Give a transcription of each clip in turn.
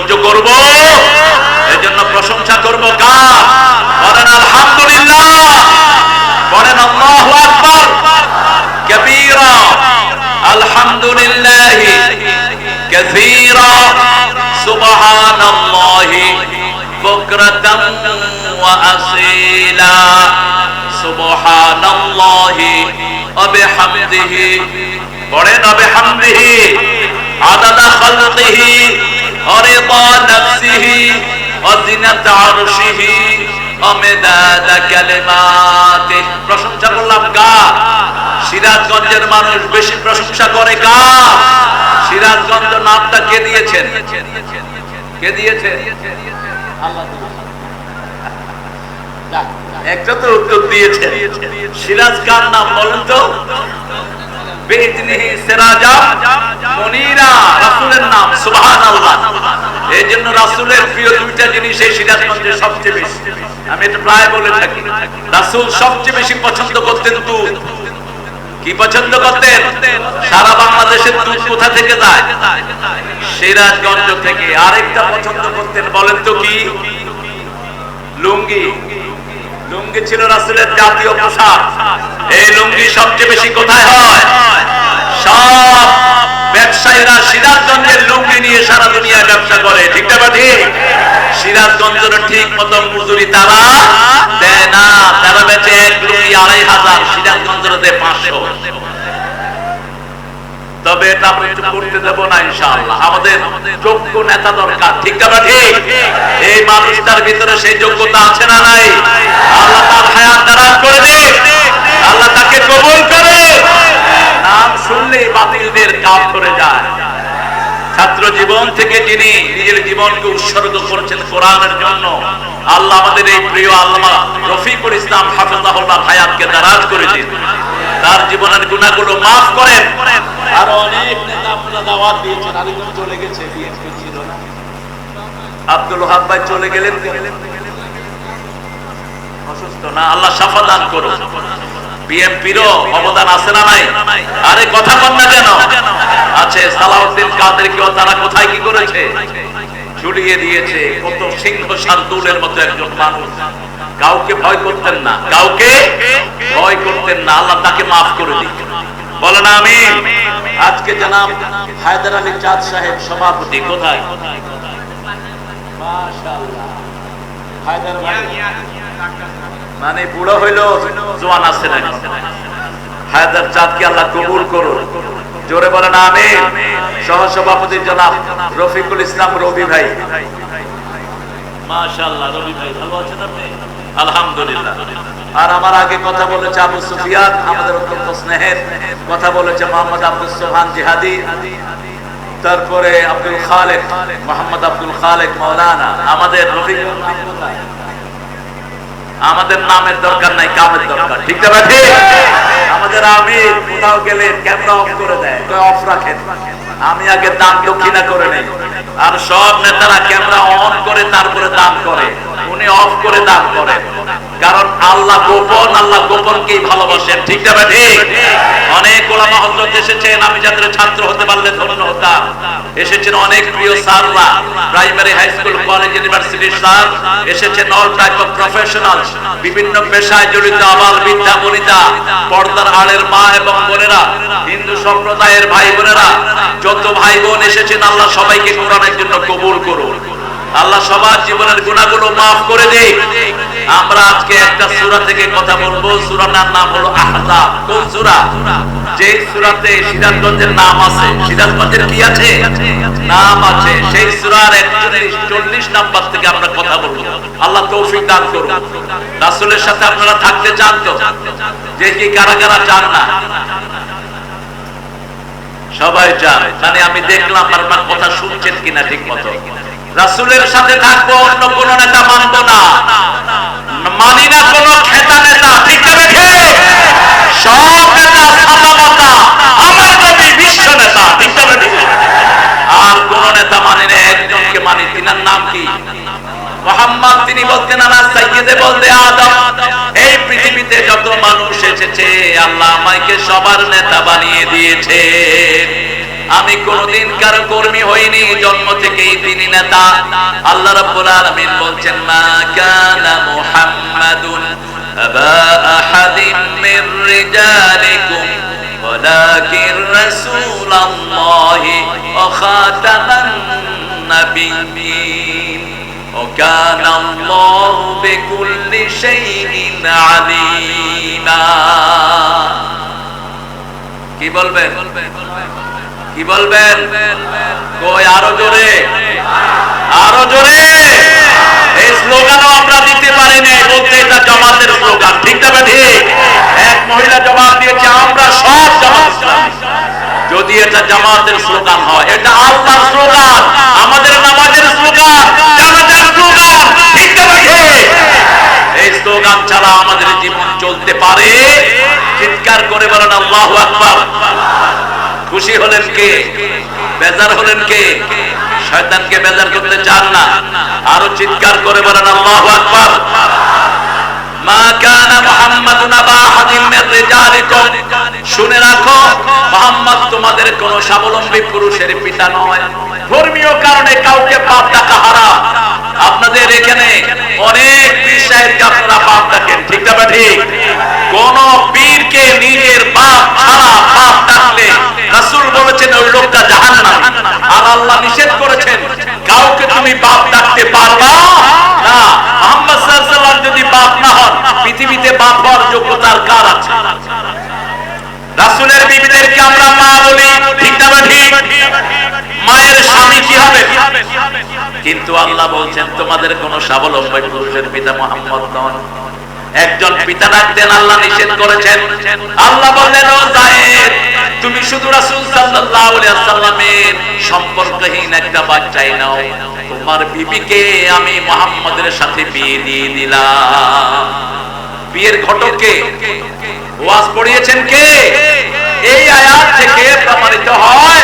সহ্য করব এজন্য প্রশংসা করব কার বলেন আলহামদুলিল্লাহ বলেন আল্লাহু আকবার কবীরা আলহামদুলিল্লাহ كثيرا سبحان الله بكرة وأصيلا سبحان الله وبحمده পড়েন وبحمده عدد خلقه অরেবা নফসিহি অজিনাত আরশিহি অমেদাদ কালিমাতে। প্রশংসা করলাম গা সিরাজগঞ্জের মানুষ বেশি প্রশংসা করে গা সিরাজগঞ্জ নামটা কে দিয়েছেন? কে দিয়েছেন? আল্লাহ একটা তো উত্তর দিয়েছেন। সিরাজ কার নাম বলুন তো? সারা বাংলাদেশের দুধ কোথা থেকে যায়? সিরাজগঞ্জ থেকে। আরেকটা পছন্দ করতেন বলেন তো কি? লুঙ্গি। লুঙ্গি ছিল রাসুলের জাতীয় পোশাক। এই লুঙ্গি সবচেয়ে বেশি কোথায় হয়? সব ব্যবসায়ীরা সিরাজগঞ্জের লুঙ্গি নিয়ে সারা দুনিয়ায় ব্যবসা করে, ঠিক না বা ঠিক সিরাজগঞ্জের ঠিক মতো মজুরি তারা দেয় না। তারা বেচে এক লুঙ্গি আড়াই হাজার, সিরাজগঞ্জের পাঁচশো। তবে এটা আমরা একটু করতে দেব না ইনশাআল্লাহ। আমাদের যোগ্য নেতা দরকার, ঠিক না ঠিক। এই মানুষটার ভিতরে সেই যোগ্যতা আছে না নাই? আল্লাহ তার হায়াত দারাজ করে দে। আল্লাহ তাকে কবুল করে। নাম শুনলেই বাতিলদের কাপ করে যায়। ছাত্র জীবন থেকে যিনি নিজের জীবনকে উৎসর্গ করেছেন কোরআনের জন্য, আল্লাহ আমাদের এই প্রিয় আল্লামা রফিকুল ইসলাম হাফিজাহুল্লাহ হায়াতকে দারাজ করে দিন। তার জীবনের গুণাগুলো মাফ করেন। আর অনেক নেতা আপনারা দাওয়াত দিয়েছেন আরেকজন চলে গেছে বিএনপি ছিল না। আব্দুল ওহাব ভাই চলে গেলেন অসুস্থ না? আল্লাহ সাফা দান করুন বিএনপিরও অবদান আছে না নাই? আরে কথা বল না কেন? আছে সালাউদ্দিন কাদের কেউ তারা কোথায় কি করেছে? ঝুলিয়ে দিয়েছে। কত সিংহ শান্তুলের মতো একজন মানুষ। কাউকে ভয় করতেন না। কাউকে ভয় করতেন না। আল্লাহ তাকে মাফ করে দিন বলেন আমি আজকে জানাব হায়দার আলী চাঁদ সাহেব সভাপতি। কোথায়? মানে বুড়ো হইল জোয়ান আছে না হায়দার চাঁদকে আল্লাহ কবুল করুন। জোরে বলেন আমি সহসভাপতি জনাব রফিকুল ইসলাম রবি ভাই। মাশাআল্লাহ রবি ভাই ভালো আছেন আপনি? আলহামদুলিল্লাহ। আর আমার আগে কথা বলেছে আবু সুফিয়ান আমাদের অত্যন্ত স্নেহের। কথা বলেছে মোহাম্মদ আব্দুল সোহান জিহাদি। তারপরে আব্দুল খালেক মোহাম্মদ আব্দুল খালেক মৌলানা আমাদের রফিকুল? আমাদের নামের দরকার নাই, কামের দরকার। ঠিক ঠিক আমাদের আমি কোথাও গেলে ক্যামেরা অফ করে দেয় অফ রাখেন। আমি আগে দান দক্ষিণা করে নেই। আর সব নেতারা ক্যামেরা অন করে, তারপরে দান করে। উনি অফ করে দান করে। কারণ আল্লাহ গোপন আল্লাহ গোপনকেই ভালোবাসেন ঠিক না ঠিক। অনেক ওলামা হজরত এসেছেন আমি যাদের ছাত্র হতে পারলে ধন্য হতাম। এসেছেন অনেক প্রিয় স্যাররা প্রাইমারি হাই স্কুল কলেজ ইউনিভার্সিটির স্যার। এসেছেন অল টাইপ অফ প্রফেশনাল বিভিন্ন পেশায় জড়িত আবাল বিদ্যা বনিতা পর্দার আড়ের মা এবং বোনেরা হিন্দু সম্প্রদায়ের ভাই বোনেরা যত ভাই বোন এসেছেন আল্লাহ সবাইকে কোরআনের জন্য কবুল করুন। আল্লাহ সবার জীবনের গুণাগুলো মাফ করে দিক আমরা আজকে একটা সূরা থেকে কথা বলব। সূরাটার নাম হলো আহজাব। কোন সূরা? যে সূরাতে সিরাজগঞ্জের নাম আছে। সিরাজগঞ্জের কি আছে? নাম আছে। সেই সূরার 41 40 নাম্বার থেকে আমরা কথা বলব। আল্লাহ তৌফিক দান করুন। রাসূলের সাথে আপনারা থাকতে চান তো? যে কি কারা কারা চান না? সবাই চান। মানে আমি দেখলাম আপনার কথা শুনছেন কিনা ঠিক মতো। রাসূলের সাথে থাকব, অন্য কোন নেতা মানবো না। মানি না কোন খেতা নেতা ঠিক রেখে? সব নেতা সাদা মাতা। আমার নবী বিশ্ব নেতা ঠিক আর কোন নেতা মানি না, একজনকে মানি, তিনার নাম কি? মোহাম্মদ, তিনি বলতেন, আনা সাইয়েদে বলতে আদম। এই পৃথিবীতে যত মানুষ এসেছে, আল্লাহ আমাকে সবার নেতা বানিয়ে দিয়েছে। আমি কোনদিন কারো কর্মী হইনি জন্ম থেকেই তিনি নেতা আল্লাহ রাব্বুল আলামিন বলছেন মা কানা মুহাম্মাদুন আবা আহাদিন মির রিজালিকুম ولكن رسول الله وخاتم النبيين وكان الله بكل شيء عليما কি বলবেন কি বলবেন? আরও জোরে? আরও জোরে? এই স্লোগানও আমরা দিতে পারি পারিনি বলতে এটা জামাতের স্লোগান। ঠিক না ঠিক। এক মহিলা জবাব দিয়েছে, আমরা সব জামাত যদি এটা জামাতের স্লোগান হয়, এটা আল্লাহর স্লোগান, আমাদের নামাজের স্লোগান না এই স্লোগান ছাড়া আমাদের জীবন চলতে পারে? চিৎকার করে বলেন, আল্লাহু আকবার। খুশি হলেন কে? বেজার হলেন কে? শয়তানকে বেজার করতে চান না। আরও চিৎকার করে বলেন, আল্লাহু আকবার। মা কানা মুহাম্মাদুন শুনে রাখো, মুহাম্মদ তোমাদের কোন স্বাবলম্বী পুরুষের পিতা নয়। ধর্মীয় কারণে কাউকে পাপ ডাকা আপনাদের এখানে অনেক পীর সাহেবকে পাপ ঠিক না ঠিক? কোন পীরকে নিজের বাপ ছাড়া বাপ যোগ্যতার কার আছে? রাসুলের বিবিদেরকে আমরা মা বলি, ঠিক না মায়ের স্বামী কি হবে? কিন্তু আল্লাহ বলছেন, তোমাদের কোন স্বাবলম্বী পুরুষের পিতা মোহাম্মদ নন। একজন পিতা ডাকতেন, আল্লাহ নিষেধ করেছেন। আল্লাহ বললেন, ও জায়েদ, তুমি শুধু রাসূল সাল্লাল্লাহু আলাইহি ওয়াসাল্লামের সম্পর্কহীন একটা বাচ্চাই নাও। তোমার বিবিকে আমি মুহাম্মাদের সাথে বিয়ে দিয়ে দিলাম। বিয়ের ঘটককে ওয়াজ পড়িয়েছেন কে? এই আয়াত থেকে প্রমাণিত হয়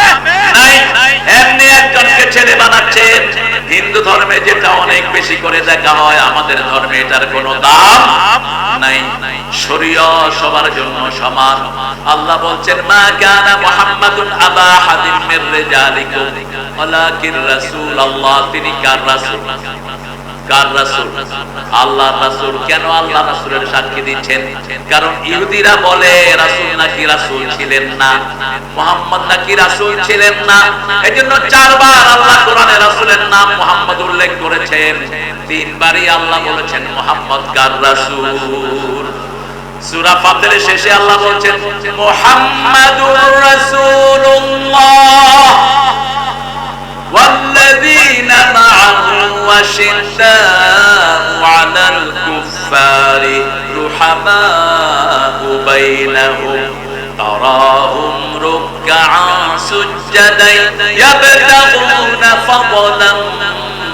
ছেলে বানাচ্ছে। হিন্দু ধর্মে যেটা অনেক বেশি করে দেখা হয়, আমাদের ধর্মে এটার কোন দাম নাই। শরীয় সবার জন্য সমান। আল্লাহ বলছেন, মা কানা মুহাম্মাদুন আবা হাদিম মির রিজালিকুম, ওয়ালাকিন রাসূল আল্লাহ। তিনি কার রাসূল? উল্লেখ করেছেন। তিনবারই আল্লাহ বলেছেন মুহাম্মদ কার রাসূল? সূরা শেষে আল্লাহ বলছেন মুহাম্মাদুর রাসূলুল্লাহ। والذين معه وشداء على الكفار رحماء بينهم تراهم ركعا سجدا يبتغون فضلا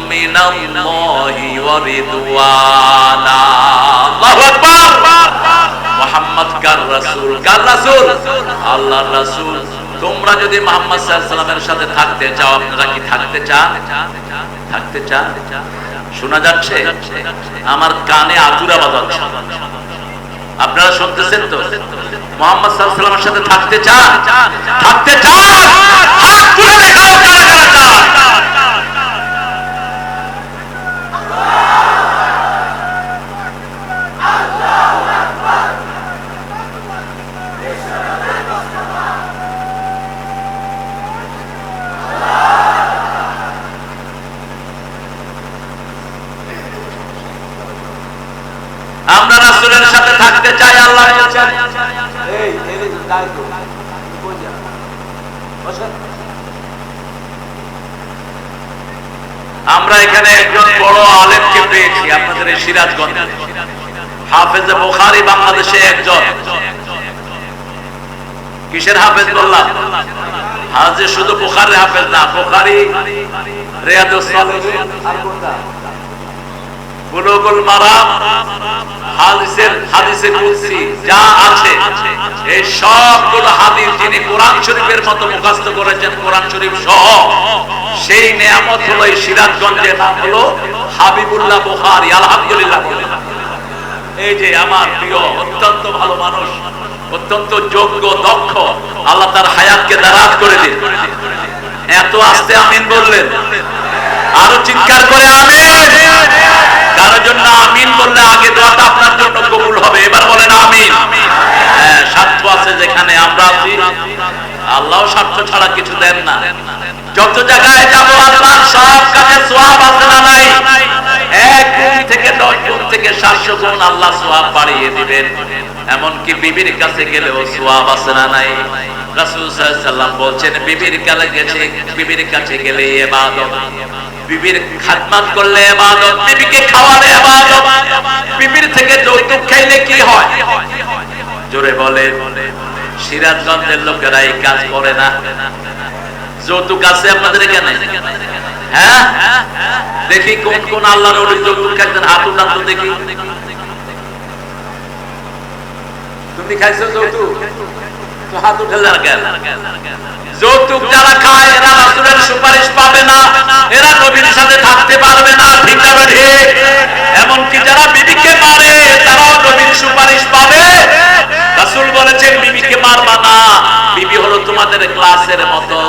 من الله ورضوانا الله أكبر محمد كالرسول كالرسول الله الرسول তোমরা যদি মোহাম্মদ সাল্লামের সাথে থাকতে চাও, আপনারা কি থাকতে চান? থাকতে চান? শোনা যাচ্ছে? আমার কানে আতুরা বাজাচ্ছে আপনারা শুনতেছেন তো? মোহাম্মদ সাল্লামের সাথে থাকতে চান? থাকতে চান? চান আমরা রাসূলের সাথে থাকতে চাই আল্লাহ বলছেন এই এই যে তাই তো কই যা বসেন আমরা এখানে একজন বড় আলেমকে পেয়েছি আপনাদের এই সিরাজগঞ্জে। হাফেজে বোখারি বাংলাদেশে একজন। কিসের হাফেজ বললাম? হাজে শুধু বোখারি হাফেজ না, বোখারি বুলুগুল মারাম, হাদিসের যা আছে। এই সবগুলো হাদিস যিনি কোরআন শরীফের মতো মুখস্থ করেছেন কোরআন শরীফ সহ সেই নিয়ামত হলো এই সিরাজগঞ্জের নাম হলো হাবিবুল্লাহ বুখারী আলহামদুলিল্লাহ। এই যে আমার প্রিয় অত্যন্ত ভালো মানুষ অত্যন্ত যোগ্য দক্ষ আল্লাহ তার হায়াতকে দারাজ করে দিন। এত আস্তে আমিন বললেন। আরও চিৎকার করে আমিন। কারোর জন্য আমিন বললে আগে দোয়াটা আপনার জন্য কবুল হবে এবার বলেন আমিন। হ্যাঁ, স্বার্থ আছে যেখানে আমরা আছি আল্লাহ স্বার্থ ছাড়া কিছু দেন না। যত জায়গায় যাব আল্লাহ সব কাজে সোয়াব আছে না নাই? এক থেকে দশ গুণ থেকে সাতশো গুণ আল্লাহ সোয়াব বাড়িয়ে দিবেন। এমনকি বিবির কাছে গেলেও সোয়াব আছে না নাই? রাসূল সাল্লাল্লাহু আলাইহি সাল্লাম বলছেন, বিবির কাছে গেছে, বিবির কাছে গেলে ইবাদত। বিবির খাদমাত করলে ইবাদত, বিবিকে খাওয়ালে ইবাদত। বিবির থেকে যৌতুক খাইলে কি হয়? জোরে বলে, সিরাজগঞ্জের লোকেরা এই কাজ করে না। যৌতুক আছে আপনাদের এখানে? হ্যাঁ? দেখি কোন কোন আল্লাহর ওলি যৌতুক খাইছেন তো দেখি। তুমি খাইছো যৌতুক? এরা সাথে থাকতে পারবে না এমনকি যারা বিবিকে তারাও নবীর সুপারিশ পাবে। রাসূল বলেছেন, বিবিকে মারবা না। বিবি হলো তোমাদের ক্লাসের মতো।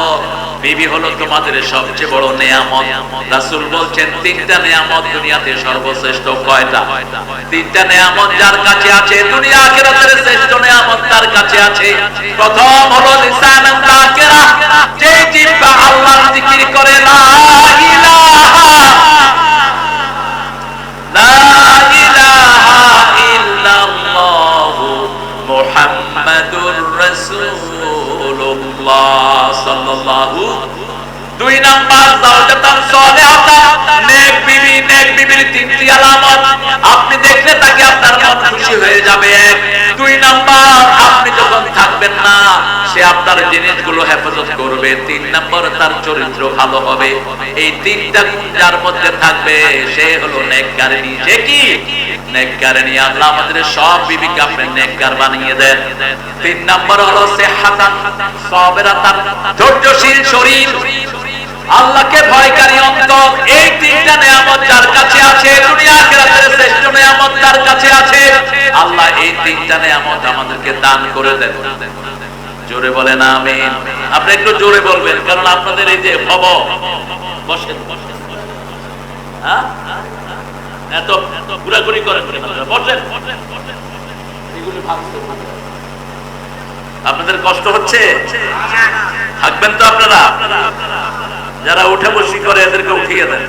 বিবি হলো তোমাদের সবচেয়ে বড় নেয়ামত। রাসূল বলছেন, তিনটা নেয়ামত দুনিয়াতে সর্বশ্রেষ্ঠ কয়টা? তিনটা নেয়ামত যার কাছে আছে, দুনিয়া আখিরাতের শ্রেষ্ঠ নেয়ামত তার কাছে আছে। প্রথম হলো লিসানান যাকিরা যে জিহ্বা আল্লাহর জিকির করে, লা ইলাহা লা ইলাহা ইল্লাল্লাহু মুহাম্মাদুর রাসূলুল্লাহ সাল্লাল্লাহু আপনি দেখলে তাকে আপনার মন খুশি হয়ে যাবে। দুই নাম্বার, আপনি যখন থাকবেন না, সে আপনার জিনিসগুলো হেফাজত করবে। তিন নাম্বার, তার চরিত্র ভালো হবে। এই তিনটা যার মধ্যে থাকবে, সে হলো সে কি? আল্লাহ আমাদের সব শরীর। আল্লাহকে ভয়কারী অন্তর। এই তিনটা নিয়ামত যার কাছে আছে, দুনিয়া আখিরাতের শ্রেষ্ঠ নিয়ামত যার কাছে আছে, আল্লাহ এই তিনটা নিয়ামত আমাদেরকে দান করে দেন। জোরে বলেন আমিন। আপনি একটু জোরে বলবেন, কারণ আপনাদের এই যে ভব বসেন। হ্যাঁ? এত ঘোরাঘুরি করেন বসেন। আপনাদের কষ্ট হচ্ছে? থাকবেন তো আপনারা? যারা উঠে বসি করে এদেরকে উঠিয়ে দেন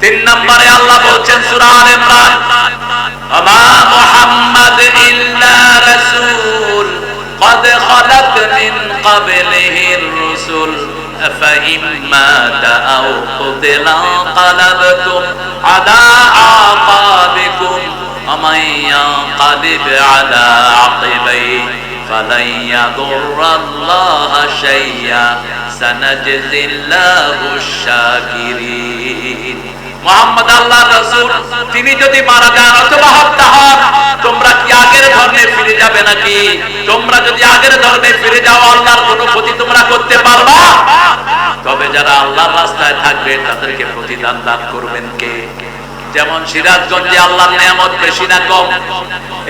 তিন নম্বরে আল্লাহ বলছেন সূরা আলে ইমরান আমা মুহাম্মাদ ইল্লা রাসূল قد خلت من قبله الرسل أفإن مات أو قتل انقلبتم على أعقابكم ومن ينقلب على عقبيه فلن يضر الله شيئا سنجزي الله الشاكرين মোহাম্মদ আল্লাহ রসুল তিনি যদি মারা যান অথবা হত্যা হন তোমরা কি আগের ধর্মে ফিরে যাবে নাকি তোমরা যদি আগের ধর্মে ফিরে যাও আল্লাহর কোনো ক্ষতি তোমরা করতে পারবা তবে যারা আল্লাহর রাস্তায় থাকবে তাদেরকে প্রতিদান দান করবেন কে যেমন সিরাজগঞ্জে আল্লাহর নিয়ামত বেশি না কম।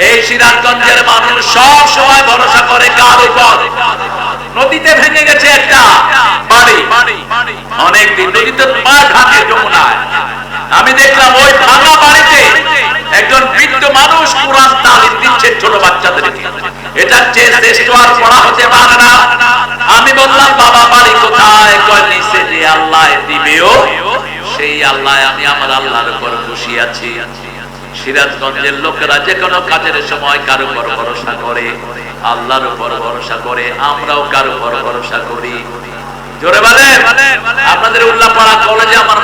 এই সিরাজগঞ্জের মানুষ সব সময় ভরসা করে কার উপর? নদীতে ভেঙে গেছে একটা বাড়ি। অনেক দিন নদীতে পা ঢাকে যমুনায়। আমি দেখলাম ওই ভাঙা বাড়িতে একজন বৃদ্ধ মানুষ কোরআন তালিম দিচ্ছে ছোট বাচ্চাদেরকে এটা চেয়ে শ্রেষ্ঠ আর পড়া হতে পারে না। আমি বললাম, বাবা, বাড়ি কোথায়? কয়, নিচে যে আল্লাহ দিবেও সেই আল্লাহ আমি আমার আল্লাহর উপর খুশি আছি। সিরাজগঞ্জের লোকেরা যে কোনো কাজের সময় কার উপর ভরসা করে, আল্লাহর উপর ভরসা করে, আমরাও কার উপর ভরসা করি। জোরে বলেন, আপনাদের কলেজে আমার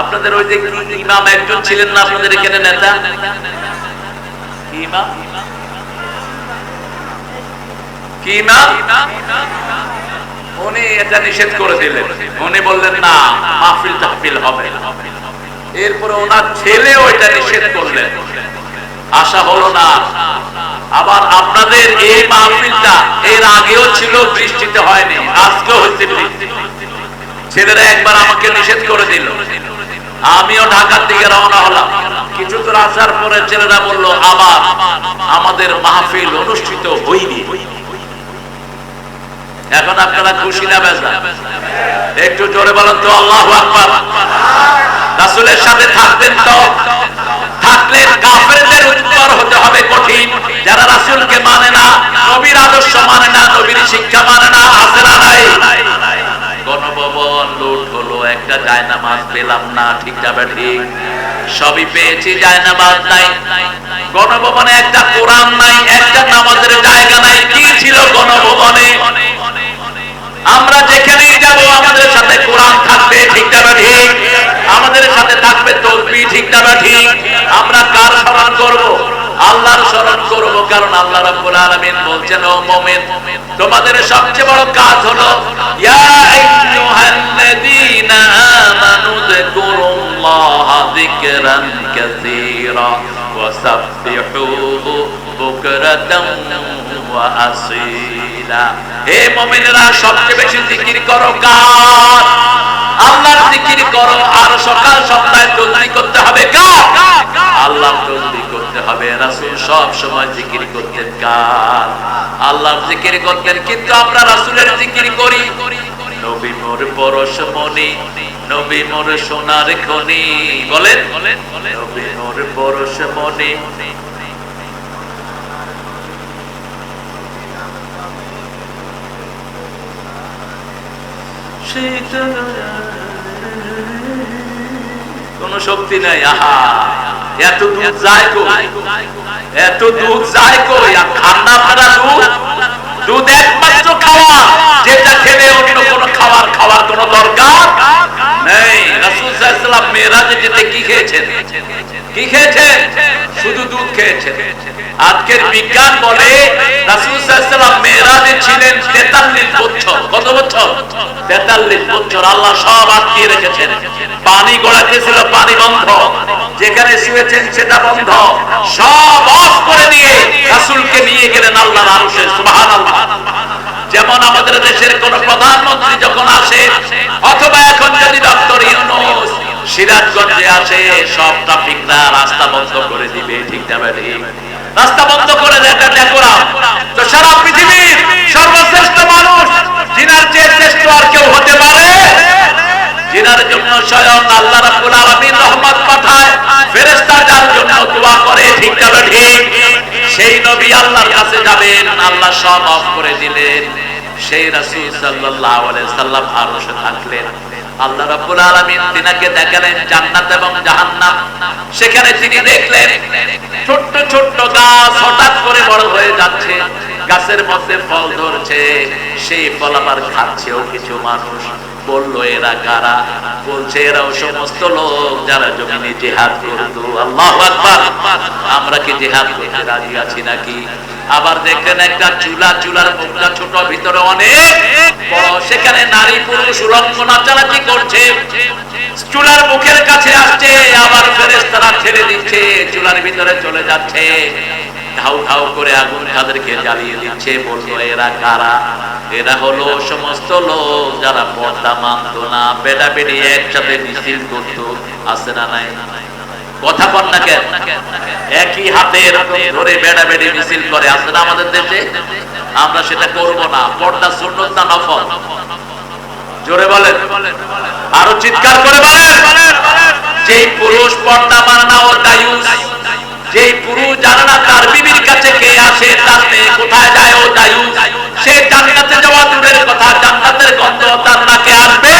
আপনাদের ওই যে ইমাম একজন ছিলেন না আপনাদের এখানে নেতা? কি ইমাম? উনি এটা নিষেধ করে দিলেন। উনি বললেন, না, মাহফিল তাহফিল হবে এরপরে ওনার ছেলেও এটা নিষেধ করলেন। আশা হলো না। আবার আপনাদের এই মাহফিলটা এর আগেও ছিল, বৃষ্টিতে হয়নি, আজকেও হচ্ছে ছেলেরা একবার আমাকে নিষেধ করে দিল। আমিও ঢাকার দিকে রওনা হলাম। কিছু দূর আসার পরে ছেলেরা বলল, আবার আমাদের মাহফিল অনুষ্ঠিত হয়নি। এখন আপনারা খুশি না বেজা। একটু জোরে বলেন তো, আল্লাহ রাসূলের সাথে থাকবেন তো, থাকলে কাফেরদের উত্তর হতে হবে কঠিন। যারা রাসূলকে মানে না, নবীর আদর্শ মানে না, নবীর শিক্ষা মানে না, আছে নাই। গণভবনে একটা কোরআন নাই, একটা নামাজের জায়গা নাই। কি ছিল গণভবনে? আমরা যেখানেই যাব, আমাদের সাথে কোরআন থাকবে, ঠিক যাবে ঠিক? আমাদের সাথে থাকবে তসবি ঠিক যাবে ঠিক? আমরা কার স্মরণ করব? আল্লাহর স্মরণ করব, কারণ আল্লাহ রাব্বুল আলামিন বলছেন, ও মুমিন, তোমাদের সবচেয়ে বড় কাজ হলো, ইয়া আইয়ুহাল্লাযীনা আমানু যিকুরুল্লাহা যিকরান কাসীরা ওয়াসাব্বিহুহু জিকির করো কার? আল্লাহর জিকির করো, আর সকাল সন্ধ্যায় করতে হবে কার? সব সময় জিকির করতেন কার? আল্লাহর জিকির করতেন, কিন্তু আমরা রাসূলের জিকির করি। নবী মোর পরশ মনি নবী মোর সোনার খনি। বলেন? নবী মোর পরশ মনি কোন শক্তি নাই আহা। এত দুধ যায় এত দুধ যায় খান্না ফাটা দুধ দুধ একমাত্র খাওয়া। যেটা খেলে অন্য কোন খাবার খাওয়ার কোন দরকার নেই। রাসূল সাল্লাল্লাহু আলাইহি যেতে কি খেয়েছেন? কি খেয়েছেন? শুধু দুধ খেয়েছেন। আজকের বিজ্ঞান বলে রাসূল ছিলেন 43 বছর। কত বছর? 43 বছর। আল্লাহ সব আটকিয়ে রেখেছেন। পানি গড়াতে ছিল পানি বন্ধ। যেখানে শুয়েছেন সেটা বন্ধ। সব অফ করে দিয়ে রাসূলকে নিয়ে গেলেন আল্লাহর আরশে সুবহানাল্লাহ যেমন আমাদের দেশের কোন প্রধানমন্ত্রী যখন আসে অথবা এখন যদি ডক্টর ইউনুস সিরাজগঞ্জে আসে সব ট্রাফিকরা রাস্তা বন্ধ করে দিবে, ঠিক যাবে ঠিক রাস্তা বন্ধ করে দেয় ডেকোরাম তো সারা পৃথিবীর সর্বশ্রেষ্ঠ মানুষ, যিনার চেয়ে শ্রেষ্ঠ আর কেউ হতে পারে, যিনার জন্য স্বয়ং আল্লাহ রাব্বুল আলামিন রহমত পাঠায়, ফেরেশতা যার জন্য দোয়া করে, ঠিক যাবে ঠিক সেই নবী আল্লাহর কাছে যাবেন, আল্লাহ সব অফ করে দিলেন সেই রাসূল সাল্লাল্লাহু আলাইহি সাল্লাম আরশে থাকলেন। আল্লাহ রাব্বুল আলামিন তিনাকে দেখালেন জান্নাত এবং জাহান্নাম। সেখানে তিনি দেখলেন ছোট্ট ছোট্ট গাছ হঠাৎ করে বড় হয়ে যাচ্ছে, গাছের মধ্যে ফল ধরছে। সেই ফল আবার খাচ্ছেও কিছু মানুষ। বলল, এরা কারা? বলছে এরাও সমস্ত লোক যারা জমিনে জেহাদ করতো। আল্লাহ আকবার। আমরা কি জেহাদ করতে রাজি আছি নাকি? আবার দেখলেন একটা চুলা, চুলার মুখটা ছোট, ভিতরে অনেক সেখানে নারী পুরুষ উলঙ্গ নাচানাচি করছে। চুলার মুখের কাছে আসছে, আবার ফেরেশতারা ছেড়ে দিচ্ছে, চুলার ভিতরে চলে যাচ্ছে। বেড়িয়ে একসাথে মিছিল করতো, আছে না নাই? কথা কন না কেন? একই হাতে এরকম ধরে বেড়া বেড়ি মিছিল করে না আমাদের দেশে আমরা সেটা করব না। পর্দা না নফল? জোরে বলেন। আরও চিৎকার করে বলেন। যেই পুরুষ পর্দা মানে ও দায়ুস, যেই পুরুষ জানে না তার বিবির কাছে কে আসে তার মেয়ে কোথায় যায় ও দায়ুস, সে জান্নাতে যাওয়া দূরের কথা, জান্নাতের গন্ধ তার নাকে আসবে।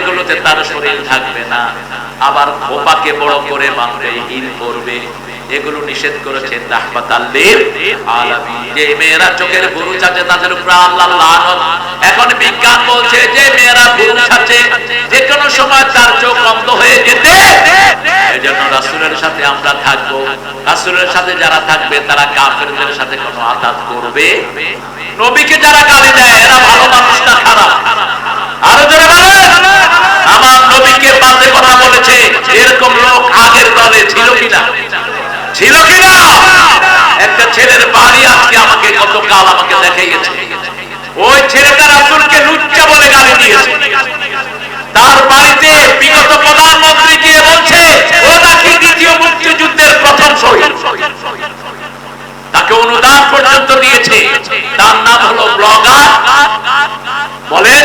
যেগুলোতে তার শরীর থাকবে না। আবার খোপাকে বড় করে বাঁধবে, হিল করবে। এগুলো নিষেধ করেছেন যে মেয়েরা চোখের তাদের উপর আল্লাহ এখন বিজ্ঞান বলছে, যে মেয়েরা সময় তার চোখ হয়ে যেতে। রাসূলের সাথে আমরা থাকব। রাসূলের সাথে যারা থাকবে, তারা কাফেরদের সাথে কোনো আঘাত করবে। নবীকে যারা গালি দেয়, এরা ভালো মানুষ না খারাপ। আরও বলেন। আমার নবীকে বাজে কথা বলেছে, এরকম লোক আগের দলে ছিল কিনা? ছিল কিনা? একটা ছেলের বাড়ি আজকে আমাকে গতকাল আমাকে দেখে গেছে ওই ছেলেটা রাসুলকে লুচ্চা বলে গালি দিয়েছে। তার বাড়িতে বিগত প্রধানমন্ত্রী গিয়ে বলছে ও নাকি দ্বিতীয় মুক্তিযুদ্ধের প্রথম শহীদ তাকে অনুদান পর্যন্ত দিয়েছে তার নাম হলো ব্লগার বলেন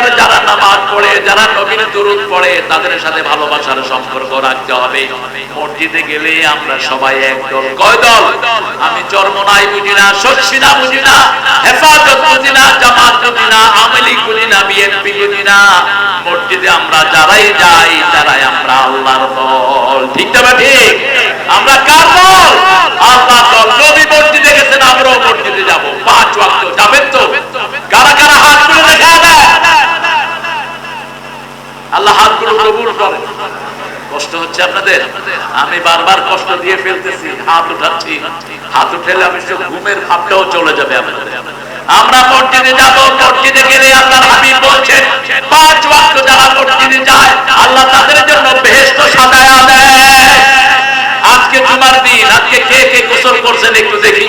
নাম্বার যারা নামাজ পড়ে, যারা নবীর দুরুদ পড়ে, তাদের সাথে ভালোবাসার সম্পর্ক রাখতে হবে। মসজিদে গেলে আমরা সবাই একদল কয় দল আমি চরমনাই বুঝি না শর্ষিনা বুঝি না, হেফাজত বুঝি না, জামাত বুঝি না, আওয়ামী বুঝি না, বিএনপি বুঝি না। মসজিদে আমরা যারাই যাই, তারাই আমরা আল্লাহর দল। ঠিক না ঠিক? আমরা কার দল আল্লাহ দল নবী মসজিদে গেছেন আমরাও মসজিদে যাব পাঁচ ওয়াক্ত যাবেন তো কারা কারা হাত তুলে দেখা দেয় আল্লাহ হাতগুলো কবুল করে কষ্ট হচ্ছে আপনাদের? আমি বারবার কষ্ট দিয়ে ফেলতেছি, হাত উঠাচ্ছি। হাত উঠেলে আমি সব ঘুমের ভাবটাও চলে যাবে আমাদের আমরা মসজিদে যাব, মসজিদে গেলে আল্লাহ হাবিব বলছেন, পাঁচ ওয়াক্ত যারা মসজিদে যায়, আল্লাহ তাদের জন্য বেহেশত সাজায়া আজকে জুমার দিন, আজকে কে কে গোসল করছেন একটু দেখি।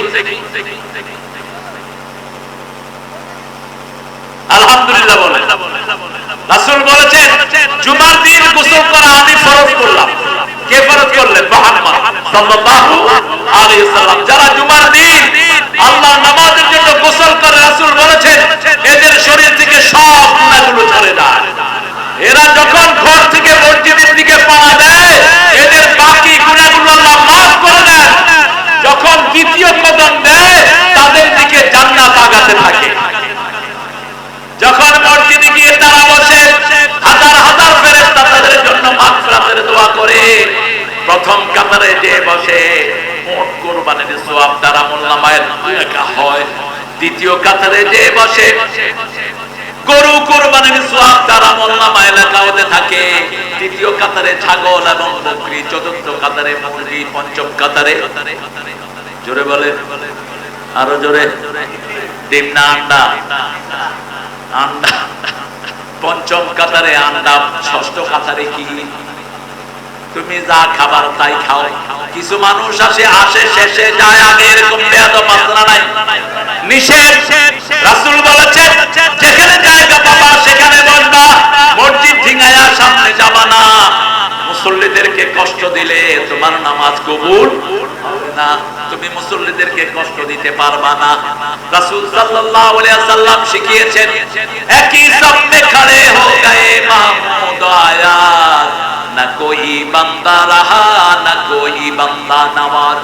আলহামদুলিল্লাহ বলেন। রাসূল বলেছেন, জুমার দিন গোসল করা আমি ফরজ করলাম। কে ফরজ করলেন? মুহাম্মদ সাল্লাল্লাহু আলাইহি সাল্লাম যারা জুমার দিন আল্লাহর নামাজের জন্য গোসল করে, রাসূল বলেছেন, এদের শরীর থেকে সব গুনাহগুলো ঝরে যায়। এরা যখন ঘর থেকে মসজিদের দিকে পা দেয়, এদের বাকি গুনাহগুলো আল্লাহ মাফ করে দেন। যখন দ্বিতীয় কদম দেয়, তাদের দিকে জান্নাত আগাতে থাকে। যে বসে, মোট কোরবানির হয়। দ্বিতীয় কাতারে যে বসে, গরু কোরবানির হতে থাকে। তৃতীয় কাতারে ছাগল এবং বকরি, চতুর্থ কাতারে মুরগি, পঞ্চম কাতারে, জোরে বলে আরও জোরে, ডিম না আন্ডা? আন্ডা, পঞ্চম কাতারে আন্ডা, ষষ্ঠ কাতারে কি? তুমি যা খাবার তাই খাও। কিছু মানুষ আসে আসে, শেষে যায় আগে এরকম নাই। রাসূল বলেছেন, যেখানে জায়গা পাবা সেখানে মসজিদ সামনে যাবা না। মুসল্লিদেরকে কষ্ট দিলে তোমার নামাজ কবুল না। তুমি মুসল্লিদেরকে কষ্ট দিতে পারবা না। রাসূল সাল্লাল্লাহু আলাইহি শিখিয়েছেন, একই সামনে খড়ে হো গয়ে মাহমুদ আয়া। না কোই বান্দা রাহা, না কোই বান্দা নওয়াজ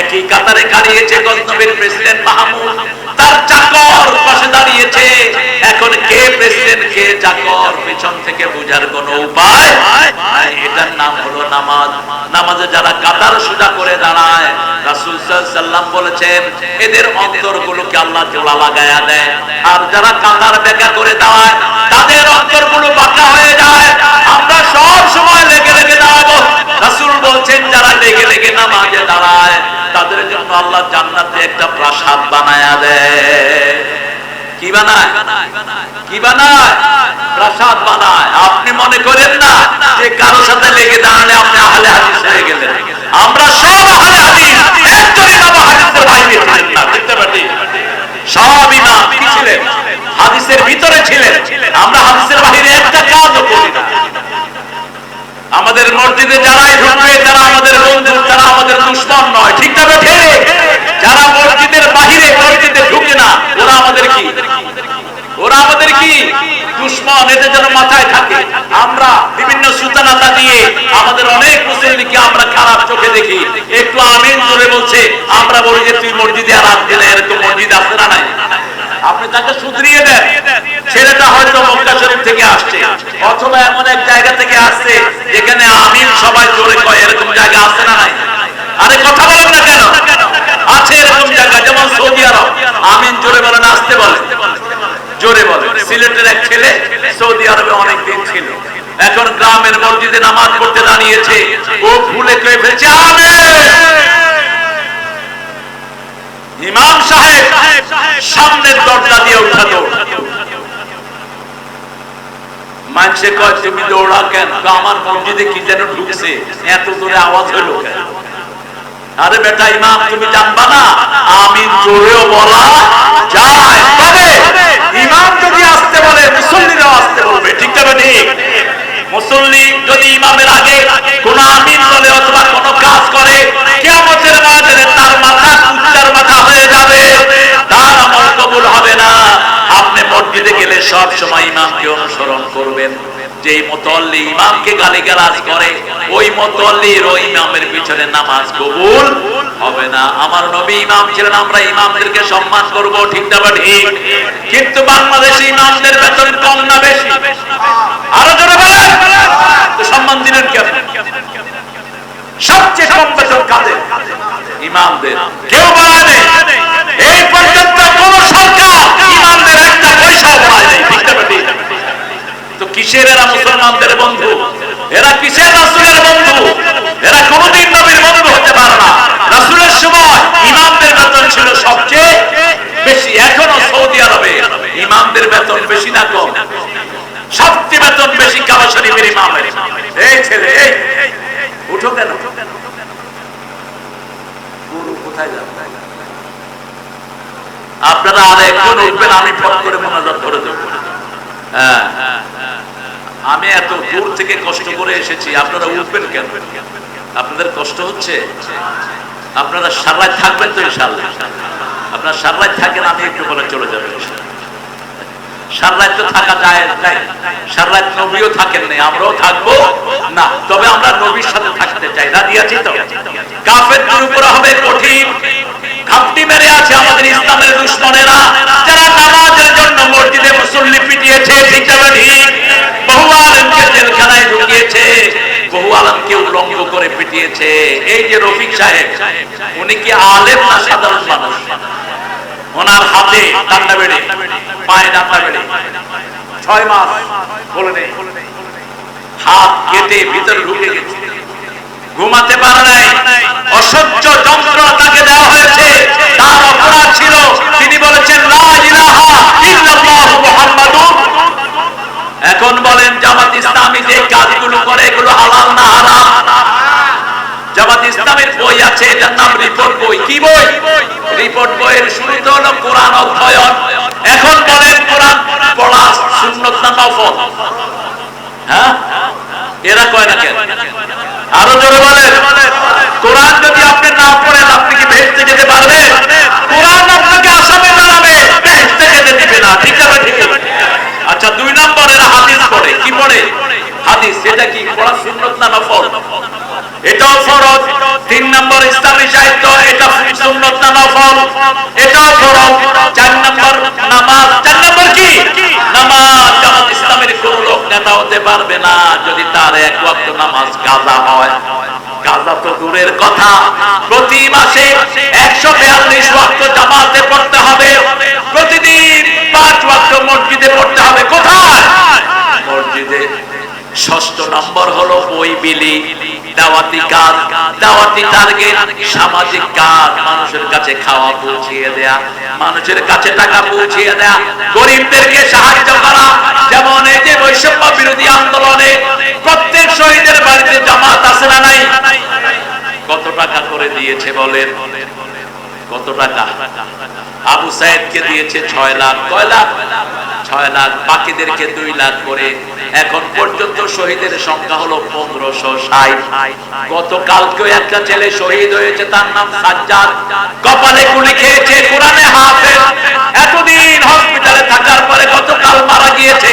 একই কাতারে দাঁড়িয়েছে গজনবীর প্রেসিডেন্ট মাহমুদ। তার চাকর পাশে দাঁড়িয়েছে। এখন কে প্রেসিডেন্ট, কে চাকর, পিছন থেকে বোঝার কোনো উপায় এটার নাম হলো নামাজ। নামাজে যারা কাতার সোজা করে দাঁড়ায়, রাসূল সাল্লাম বলেছেন, এদের অন্তরগুলোকে আল্লাহ জোড়া লাগায়া দেয়। আর যারা কাতার বেকা করে দাঁড়ায়, তাদের অন্তরগুলো বাঁকা হয়ে যায়। সব সময় লেগে লেগে দাঁড়াবো। রাসূল বলছেন, যারা লেগে লেগে নামাজে দাঁড়ায়, তাদের জন্য আল্লাহ জান্নাতে একটা প্রাসাদ বানায়া দেয় কি বানায়? কি বানায়? প্রাসাদ বানায়। আপনি মনে করেন না যে কারোর সাথে লেগে দাঁড়ালে আপনি আহলে হাদিস হয়ে গেলেন? আমরা সব আহলে হাদিস একজন ইমাম হাদিসের বাইরে ছিলেন না বুঝতে পারছি সব ইমাম ছিলেন? হাদিসের ভিতরে ছিলেন। আমরা হাদিসের বাইরে একটা কাজও করি না। আমাদের মসজিদে যারাই ঢুকবে, তারা আমাদের বন্ধু, তারা আমাদের দুশ্মন নয়। ঠিক তবে যারা মসজিদের বাহিরে মসজিদে ঢুকে না, ওরা আমাদের কি? ওরা আমাদের কি? দুশ্মন, এদের যেন মাথায় থাকে। আমরা বিভিন্ন সুতানাতা দিয়ে আমাদের অনেক মুসলিমকে আমরা খারাপ চোখে দেখি। একটু আমিন করে বলছে, আমরা বলি যে, তুই মসজিদে আর না এরকম মসজিদ আসবে না নাই? আপনি তাকে শুধরিয়ে দেন। ছেলেটা হয়তো মক্কা শরীফ থেকে আসছে, অথবা এমন এক জায়গা থেকে আসছে, যেখানে আমিন সবাই জোরে কয় এরকম জায়গা আসছে না নাই আরে কথা বলেন না কেন আছে এরকম জায়গা যেমন সৌদি আরব আমিন জোরে বলে না আসতে বলে জোরে বলে। সিলেটের এক ছেলে সৌদি আরবে অনেক দিন ছিল। এখন গ্রামের মসজিদে নামাজ পড়তে দাঁড়িয়েছে। ও ভুলে কয়ে ফেলছে ইমাম সাহেব সামনের দরজা দিয়ে উঠাতো মানুষে কয়, তুমি দৌড়া কেন? আমার মসজিদে কি যেন ঢুকছে? এত জোরে আওয়াজ হলো আরে বেটা ইমাম, তুমি জানবা না? আমি জোরেও বলা যায়। তবে ইমাম যদি আসতে বলে, মুসল্লিরাও আসতে বলবে। ঠিক তবে ঠিক মুসল্লি যদি ইমামের আগে কোন আমিন বলে অথবা কোন কাজ করে কেমন তার মাথা উচ্চার মাথা হয়ে যাবে। তার আমল কবুল হবে। মসজিদে গেলে সব সময় ইমামকে অনুসরণ করবেন। যে মতল্লি ইমামকে গালিগালাজ করে, ওই মতল্লির ওই ইমামের পিছনে নামাজ কবুল হবে না। আমার নবী ইমাম ছিলেন, আমরা ইমামদেরকে সম্মান করব, ঠিক না বা ঠিক? কিন্তু বাংলাদেশে ইমামদের বেতন কম না বেশি? আরও জোরে বলেন। সম্মান দিলেন কেন? সবচেয়ে কম বেতন কাদের? ইমামদের। কেউ বলা এই পর্যন্ত কোন সরকার ইমামদের একটা পয়সাও বলা নেই ঠিক না বা ঠিক তো কিসের এরা মুসলমানদের বন্ধু? এরা কিসের রাসুলের বন্ধু? এরা কোনদিন নবীর বন্ধু হতে পারে না। রাসুলের সময় ইমামদের বেতন ছিল সবচেয়ে বেশি। এখনও সৌদি আরবে ইমামদের বেতন বেশি না কম। সবচেয়ে বেতন বেশি কাবা শরীফের ইমামের। এই ছেলে উঠো কেন? গুরু কোথায় যাবে? আপনারা আর একজন উঠবেন, আমি ফট করে মনোযোগ ধরে দেবো। হ্যাঁ। আমি এত দূর থেকে কষ্ট করে এসেছি, আপনারা উঠবেন কেন? আপনাদের কষ্ট হচ্ছে? আপনারা সারাই থাকবেন তো ইনশাল্লাহ আপনারা সারাই থাকেন, আমি একটু বলে চলে যাবেন থাকা যায় না, তবে আমরা চাই আমাদের ইসলামের দুশ্মনেরা, যারা মসজিদে মুসল্লি পিটিয়েছে বহু আলেমকে জেলখানায় ঢুকিয়েছে, বহু আলমকে উলঙ্গ করে পিটিয়েছে। এই যে রফিক সাহেব, উনি কি আলেম না সাধারণ মানুষ? ওনার হাতে ডান্ডা বেড়ে, পায়ে ডান্ডা বেড়ে, ছয় মাস বলে নেই। হাত কেটে ভিতরে ঢুকে গেছে। ঘুমাতে পারে নাই, অসহ্য যন্ত্রণা তাকে দেওয়া হয়েছে তার অপরাধ ছিল তিনি বলেছেন লা ইলাহা ইল্লাল্লাহু মুহাম্মাদুর এখন বলেন জামাত ইসলামী যে কাজগুলো করে এগুলো হালাল না হারাম জামাত ইসলামের বই আছে এটার নাম রিপোর্ট বই। কি বই? রিপোর্ট বইয়ের শুরুতে হলো কোরআন অধ্যয়ন। এখন বলেন কোরআন পড়া নফল? হ্যাঁ? এরা কয় না কেন? আরও জোরে বলেন। কোরআন যদি আপনি না পড়েন, আপনি কি ভেস্তে যেতে পারবেন? কোরআন আপনাকে আসামে দাঁড়াবে, ভেস্তে যেতে দিবে না। ঠিক আছে ঠিক আছে আচ্ছা দুই নম্বর এরা হাদিস পড়ে। কি পড়ে? হাদিস, এটা কি? পড়া সুন্নত না নফল? এটাও ফরজ। তিন নম্বর ইসলামী সাহিত্য, এটা সুন্নত না নফল এটাও ফরজ চার নম্বর নামাজ, চার নম্বর কি? নামাজ ইসলামের কোন লোক নেতা হতে পারবে না, যদি তার এক ওয়াক্ত নামাজ কাজা হয়। কথা। প্রতি মাসে একশো বিয়াল্লিশ ষষ্ঠ নম্বর হলো বই বিলি, দাওয়াতি কাজ, দাওয়াতি টার্গেট সামাজিক কাজ, মানুষের কাছে খাওয়া পৌঁছিয়ে দেয়া, মানুষের কাছে টাকা পৌঁছিয়ে দেয়া, গরিবদেরকে সাহায্য করা, যেমন এই যে বৈষম্য বিরোধী আন্দোলনে প্রত্যেক শহীদের বাড়িতে জামাত আছে না নাই? কত টাকা করে দিয়েছে বলেন? কত টাকা আবু সাইদকে দিয়েছে ছয় লাখ কয় লাখ? ছয় লাখ, বাকিদেরকে দুই লাখ করে। এখন পর্যন্ত শহীদের সংখ্যা হলো পনেরোশো ষাট। গতকালকেও একটা ছেলে শহীদ হয়েছে, তার নাম সাজ্জাদ। কপালে গুলি খেয়েছে, কোরআনে হাফেজ। এতদিন হসপিটালে থাকার পরে গতকাল মারা গিয়েছে।